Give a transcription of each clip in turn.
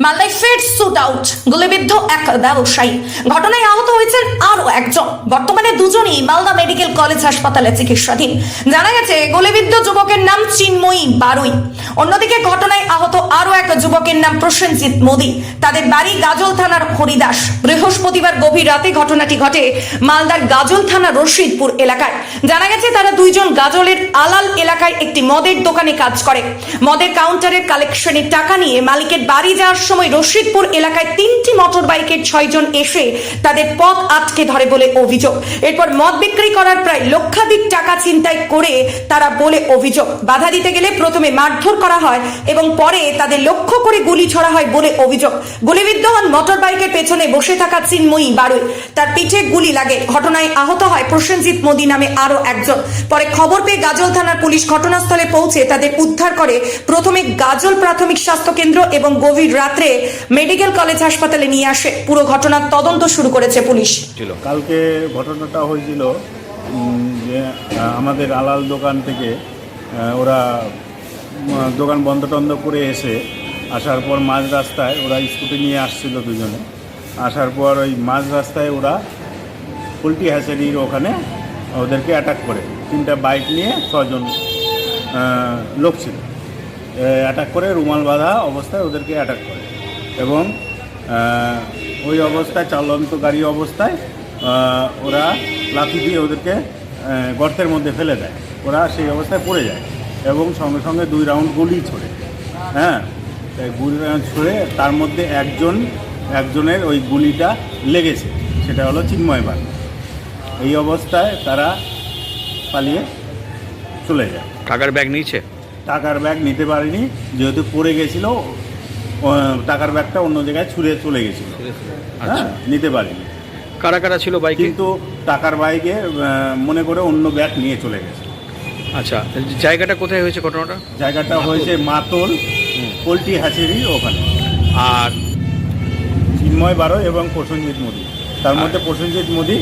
মালদায় ফের shoot out গুলিবিদ্ধ এক ব্যবসায়ী। ঘটনায় আহত হয়েছেন আরও একজন। বর্তমানে দুজনই মালদা মেডিকেল কলেজ হাসপাতালে চিকিৎসাধীন। জানা গেছে, গুলিবিদ্ধ যুবকের নাম চিন্ময়ী বারুই। অন্যদিকে ঘটনায় আহত আরও এক যুবকের নাম প্রসেনজিৎ মোদী। তাদের বাড়ি গাজল থানার হরিদাস। বৃহস্পতিবার গভীর রাতে ঘটনাটি ঘটে মালদার গাজল থানা রশিদপুর এলাকায়। জানা গেছে, তারা দুইজন গাজলের আলাল এলাকায় একটি মদের দোকানে কাজ করে। মদের কাউন্টারের কালেকশনের টাকা নিয়ে মালিকের বাড়ি যাওয়ার সময় রশিদপুর এলাকায় তিনটি মোটর বাইকের ছয়জন এসে তাদের পথ আটকে ধরে বলে অভিযোগ। এরপর মদ বিক্রি করার প্রায় লক্ষাধিক টাকা ছিনতাই করে তারা বলে অভিযোগ। বাধা দিতে গেলে প্রথমে মারধর করা হয় এবং পরে তাদের লক্ষ্য করে গুলি ছড়া হয় বলে অভিযোগ। গুলিবিদ্ধ হন মোটর বাইকের পেছনে বসে থাকা চিন্ময়ী বারুই। তার পিঠে গুলি লাগে। ঘটনায় আহত হয় প্রসেনজিৎ মোদী নামে আরও একজন। পরে খবর পেয়ে গাজল থানার পুলিশ ঘটনাস্থলে পৌঁছে তাদের উদ্ধার করে প্রথমে গাজল প্রাথমিক স্বাস্থ্য কেন্দ্র এবং গভীর রাত্রে মেডিকেল কলেজ হাসপাতালে নিয়ে আসে। পুরো ঘটনার তদন্ত শুরু করেছে পুলিশ। ছিল। কালকে ঘটনাটা হয়েছিল যে আমাদের আলাল দোকান থেকে ওরা দোকান বন্ধ টন্ধ করে এসে আসার পর মাঝ রাস্তায় ওরা স্কুটি নিয়ে আসছিল দুজনে। আসার পর ওই মাঝ রাস্তায় ওরা পোলট্রি হ্যাচারির ওখানে ওদেরকে অ্যাটাক করে। তিনটা বাইক নিয়ে ছজন লোক ছিল। অ্যাটাক করে, রুমাল বাঁধা অবস্থায় ওদেরকে অ্যাটাক করে। এবং ওই অবস্থায় চালন্ত গাড়ি অবস্থায় ওরা লাঠি দিয়ে ওদেরকে গর্তের মধ্যে ফেলে দেয়। ওরা সেই অবস্থায় পড়ে যায় এবং সঙ্গে সঙ্গে দুই রাউন্ড গুলি ছোড়ে। হ্যাঁ? গুলি রাউন্ড ছুড়ে, তার মধ্যে একজন, একজনের ওই গুলিটা লেগেছে। সেটা হলো চিন্ময় বাগ এই অবস্থায় তারা পালিয়ে চলে যায়। টাকার ব্যাগ নিয়েছে? টাকার ব্যাগ নিতে পারেনি যেহেতু পড়ে গেছিল টাকার ব্যাগটা অন্য জায়গায় ছুঁড়ে চলে গেছিল। আচ্ছা হ্যাঁ নিতে পারেনি। কারা কারা ছিল বাইক? কিন্তু টাকার বাইকে মনে করে অন্য ব্যাগ নিয়ে চলে গেছে। আচ্ছা জায়গাটা কোথায় হয়েছে ঘটনাটা? জায়গাটা হয়েছে মাতল পোলট্রি হ্যাচেরি ওখানে। আর? চিন্ময় বারো এবং প্রসেনজিৎ মোদী। তার মধ্যে প্রসেনজিৎ মোদী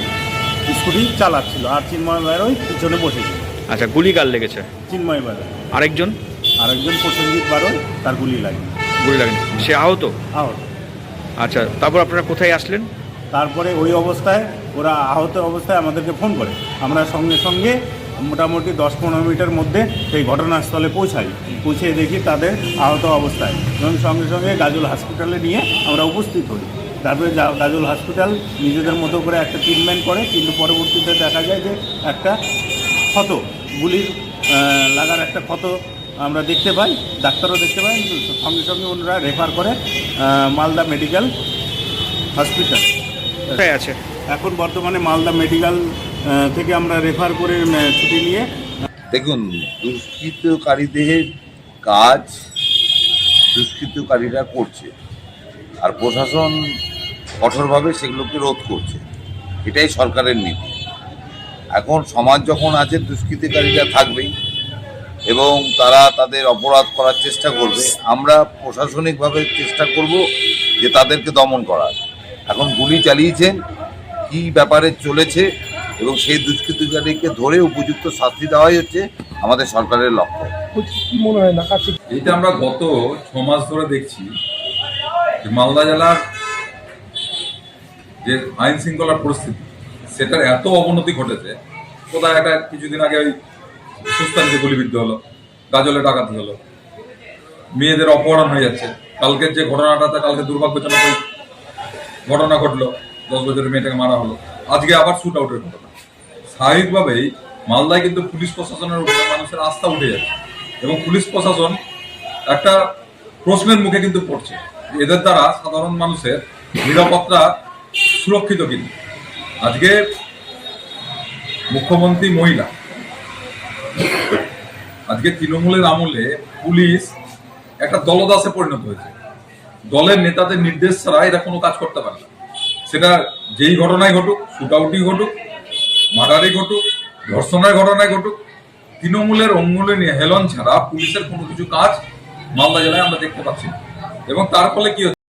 স্কুটি চালাচ্ছিল আর চিন্ময় বারোই পিছনে বসেছিল। আচ্ছা গুলি কার লেগেছে? চিন্ময় বারো আরেকজন? আরেকজন প্রসেনজিৎ বারোই তার গুলি লাগে গুলি লাগেনি। সে আহত? আহত। আচ্ছা তারপর আপনারা কোথায় আসলেন? তারপরে ওই অবস্থায় ওরা আহত অবস্থায় আমাদেরকে ফোন করে। আমরা সঙ্গে সঙ্গে মোটামুটি দশ পনেরো মিনিটের মধ্যে সেই ঘটনাস্থলে পৌঁছাই। পৌঁছে দেখি তাদের আহত অবস্থায়। এবং সঙ্গে সঙ্গে গাজল হসপিটালে নিয়ে আমরা উপস্থিত হই। তারপরে গাজল হসপিটাল নিজেদের মতো করে একটা ট্রিটমেন্ট করে কিন্তু পরবর্তীতে দেখা যায় যে একটা ক্ষত গুলির লাগার একটা ক্ষত আমরা দেখতে পাই ডাক্তারও দেখতে পাই সঙ্গে সঙ্গে ওনারা রেফার করে মালদা মেডিকেল হসপিটাল। আছে? এখন বর্তমানে মালদা মেডিকেল থেকে আমরা রেফার করে ছুটি নিয়ে দেখুন দুষ্কৃতকারীদের কাজ দুষ্কৃতকারীরা করছে আর প্রশাসন কঠোরভাবে সেগুলোকে রোধ করছে। এটাই সরকারের নীতি। এখন সমাজ যখন আছে দুষ্কৃতিকারীরা থাকবেই এবং তারা তাদের অপরাধ করার চেষ্টা করবে। আমরা প্রশাসনিকভাবে চেষ্টা করব যে তাদেরকে দমন করার। এখন গুলি চালিয়েছেন কি ব্যাপারে চলেছে এবং সেই দুষ্কৃতিকারীকে ধরে উপযুক্ত শাস্তি দেওয়াই হচ্ছে আমাদের সরকারের লক্ষ্য। এইটা আমরা গত ছ মাস ধরে দেখছি মালদা জেলার যে আইন শৃঙ্খলার পরিস্থিতি সেটার এত অবনতি ঘটেছে। কোথায় একটা কিছুদিন আগে ওই সুস্থানিতে গুলিবিদ্ধ হলো, গাজলে ডাকাতি হলো। মেয়েদের অপহরণ হয়ে যাচ্ছে। কালকের যে ঘটনাটা কালকে দুর্ভাগ্যজনক ঘটনা ঘটলো। দশ বছরের মেয়েটাকে মারা হলো। আজকে আবার শুট আউটের ঘটনা। স্বাভাবিকভাবেই মালদায় কিন্তু পুলিশ প্রশাসনের উপরে মানুষের আস্থা উঠে যাচ্ছে। এবং পুলিশ প্রশাসন একটা প্রশ্নের মুখে কিন্তু পড়ছে এদের দ্বারা সাধারণ মানুষের নিরাপত্তা সুরক্ষিত কিনা। আজকে মুখ্যমন্ত্রী মহিলা। আজকে তৃণমূলের আমলে পুলিশ একটা দলদাসে পরিণত হয়েছে। দলের নেতাদের নির্দেশ ছাড়া এরা কোনো কাজ করতে পারে না। সেটা যেই ঘটনায় ঘটুক শুট আউটই ঘটুক, মার্ডারই ঘটুক, ধর্ষণের ঘটনায় ঘটুক, তৃণমূলের অঙ্গুলে নিয়ে হেলন ছাড়া পুলিশের কোনো কিছু কাজ মালদা জেলায় আমরা দেখতে পাচ্ছি। এবং তার ফলে কি